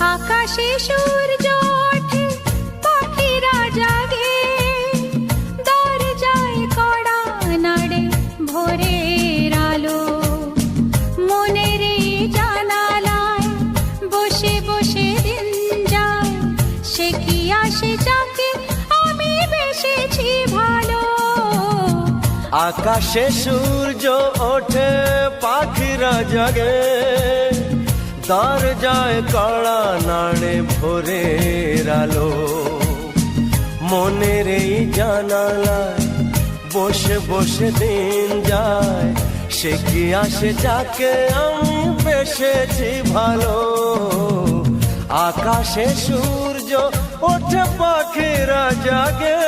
আকাশে সূর্য ওঠে পাখিরা জাগে দরজায় কড়া নাড়ে আলো। মনের বসে বসে দিন সে কি আসে ভালো? আকাশে সূর্য ওঠে পাখিরা জাগে দরজায় কড়া নাড়ে ভোরের আলো। মনের এই জানালায় বসে বসে দিন যায়। সে কি আসে যাকে আমি বেসেছি ভালো? আকাশে সূর্য ওঠে পাখিরা জাগে।